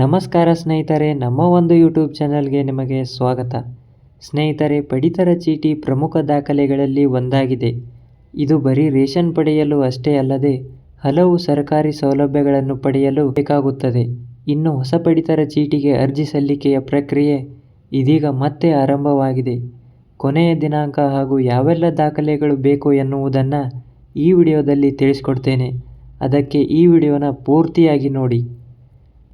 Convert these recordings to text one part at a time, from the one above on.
ನಮಸ್ಕಾರ ಸ್ನೇಹಿತರೆ, ನಮ್ಮ ಒಂದು ಯೂಟ್ಯೂಬ್ ಚಾನಲ್ಗೆ ನಿಮಗೆ ಸ್ವಾಗತ. ಸ್ನೇಹಿತರೆ, ಪಡಿತರ ಚೀಟಿ ಪ್ರಮುಖ ದಾಖಲೆಗಳಲ್ಲಿ ಒಂದಾಗಿದೆ. ಇದು ಬರೀ ರೇಷನ್ ಪಡೆಯಲು ಅಷ್ಟೇ ಅಲ್ಲದೆ, ಹಲವು ಸರ್ಕಾರಿ ಸೌಲಭ್ಯಗಳನ್ನು ಪಡೆಯಲು ಬೇಕಾಗುತ್ತದೆ. ಇನ್ನು ಹೊಸ ಪಡಿತರ ಚೀಟಿಗೆ ಅರ್ಜಿ ಸಲ್ಲಿಕೆಯ ಪ್ರಕ್ರಿಯೆ ಇದೀಗ ಮತ್ತೆ ಆರಂಭವಾಗಿದೆ. ಕೊನೆಯ ದಿನಾಂಕ ಹಾಗೂ ಯಾವೆಲ್ಲ ದಾಖಲೆಗಳು ಬೇಕು ಎನ್ನುವುದನ್ನು ಈ ವಿಡಿಯೋದಲ್ಲಿ ತಿಳಿಸ್ಕೊಡ್ತೇನೆ. ಅದಕ್ಕೆ ಈ ವಿಡಿಯೋನ ಪೂರ್ತಿಯಾಗಿ ನೋಡಿ.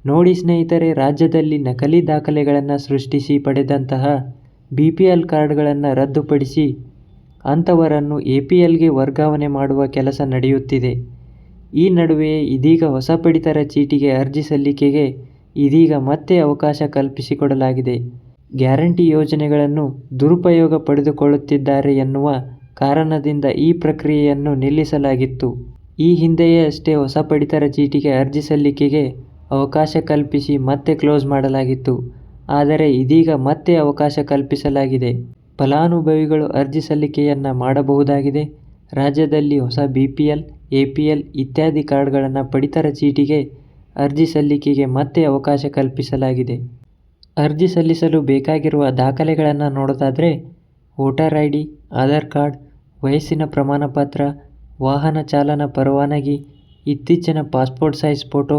ನೋಡಿ ಸ್ನೇಹಿತರೆ, ರಾಜ್ಯದಲ್ಲಿ ನಕಲಿ ದಾಖಲೆಗಳನ್ನು ಸೃಷ್ಟಿಸಿ ಪಡೆದಂತಹ ಬಿ ಪಿ ಎಲ್ ಕಾರ್ಡ್ಗಳನ್ನು ರದ್ದುಪಡಿಸಿ ಅಂಥವರನ್ನು ಎ ಪಿ ಎಲ್ಗೆ ವರ್ಗಾವಣೆ ಮಾಡುವ ಕೆಲಸ ನಡೆಯುತ್ತಿದೆ. ಈ ನಡುವೆ ಇದೀಗ ಹೊಸ ಪಡಿತರ ಚೀಟಿಗೆ ಅರ್ಜಿ ಸಲ್ಲಿಕೆಗೆ ಇದೀಗ ಮತ್ತೆ ಅವಕಾಶ ಕಲ್ಪಿಸಿಕೊಡಲಾಗಿದೆ. ಗ್ಯಾರಂಟಿ ಯೋಜನೆಗಳನ್ನು ದುರುಪಯೋಗ ಪಡೆದುಕೊಳ್ಳುತ್ತಿದ್ದಾರೆ ಎನ್ನುವ ಕಾರಣದಿಂದ ಈ ಪ್ರಕ್ರಿಯೆಯನ್ನು ನಿಲ್ಲಿಸಲಾಗಿತ್ತು. ಈ ಹಿಂದೆಯೇ ಅಷ್ಟೇ ಹೊಸ ಪಡಿತರ ಚೀಟಿಗೆ ಅರ್ಜಿ ಸಲ್ಲಿಕೆಗೆ ಅವಕಾಶ ಕಲ್ಪಿಸಿ ಮತ್ತೆ ಕ್ಲೋಸ್ ಮಾಡಲಾಗಿತ್ತು. ಆದರೆ ಇದೀಗ ಮತ್ತೆ ಅವಕಾಶ ಕಲ್ಪಿಸಲಾಗಿದೆ. ಫಲಾನುಭವಿಗಳು ಅರ್ಜಿ ಸಲ್ಲಿಕೆಯನ್ನು ಮಾಡಬಹುದಾಗಿದೆ. ರಾಜ್ಯದಲ್ಲಿ ಹೊಸ B P L A P L ಇತ್ಯಾದಿ ಕಾರ್ಡ್ಗಳನ್ನು ಪಡಿತರ ಚೀಟಿಗೆ ಅರ್ಜಿ ಸಲ್ಲಿಕೆಗೆ ಮತ್ತೆ ಅವಕಾಶ ಕಲ್ಪಿಸಲಾಗಿದೆ. ಅರ್ಜಿ ಸಲ್ಲಿಸಲು ಬೇಕಾಗಿರುವ ದಾಖಲೆಗಳನ್ನು ನೋಡೋದಾದರೆ voter I D Aadhaar card, ವಯಸ್ಸಿನ ಪ್ರಮಾಣಪತ್ರ, ವಾಹನ ಚಾಲನಾ ಪರವಾನಗಿ, ಇತ್ತೀಚಿನ ಪಾಸ್ಪೋರ್ಟ್ ಸೈಜ್ ಫೋಟೋ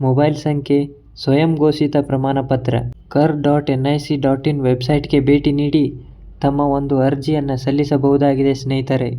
ಮೊಬೈಲ್ ಸಂಖ್ಯೆ, ಸ್ವಯಂ ಘೋಷಿತ ಪ್ರಮಾಣಪತ್ರ, kar dot N I C dot in ವೆಬ್ಸೈಟ್ಗೆ ಭೇಟಿ ನೀಡಿ ತಮ್ಮ ಒಂದು ಅರ್ಜಿಯನ್ನು ಸಲ್ಲಿಸಬಹುದಾಗಿದೆ ಸ್ನೇಹಿತರೆ.